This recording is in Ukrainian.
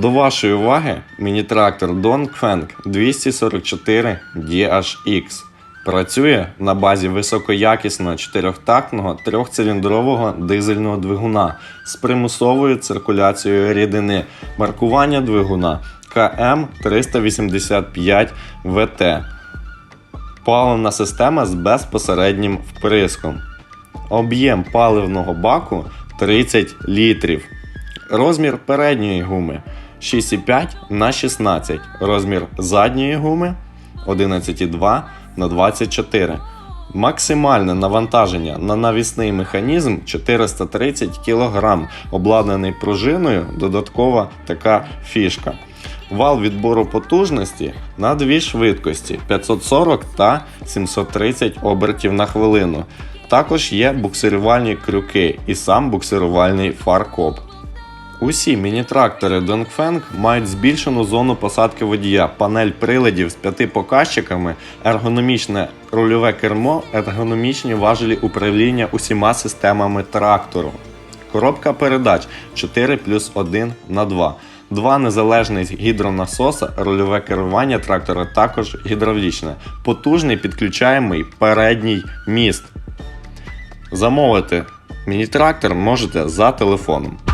До вашої уваги міні-трактор Dongfeng 244 DHX. Працює на базі високоякісного чотирьохтактного трьохциліндрового дизельного двигуна з примусовою циркуляцією рідини. Маркування двигуна КМ 385 ВТ. Паливна система з безпосереднім вприском. Об'єм паливного баку 30 літрів. Розмір передньої гуми 6,5 на 16. Розмір задньої гуми 11,2 на 24. Максимальне навантаження на навісний механізм 430 кг, обладнаний пружиною, додаткова така фішка. Вал відбору потужності на дві швидкості 540 та 730 обертів на хвилину. Також є буксирувальні крюки і сам буксирувальний фаркоп. Усі міні-трактори Dongfeng мають збільшену зону посадки водія, панель приладів з п'яти показчиками, ергономічне рульове кермо, ергономічні важелі управління усіма системами трактору. Коробка передач 4 плюс 1 на 2. Два незалежних гідронасоса, рульове керування трактора також гідравлічне. Потужний підключаємий передній міст. Замовити міні-трактор можете за телефоном.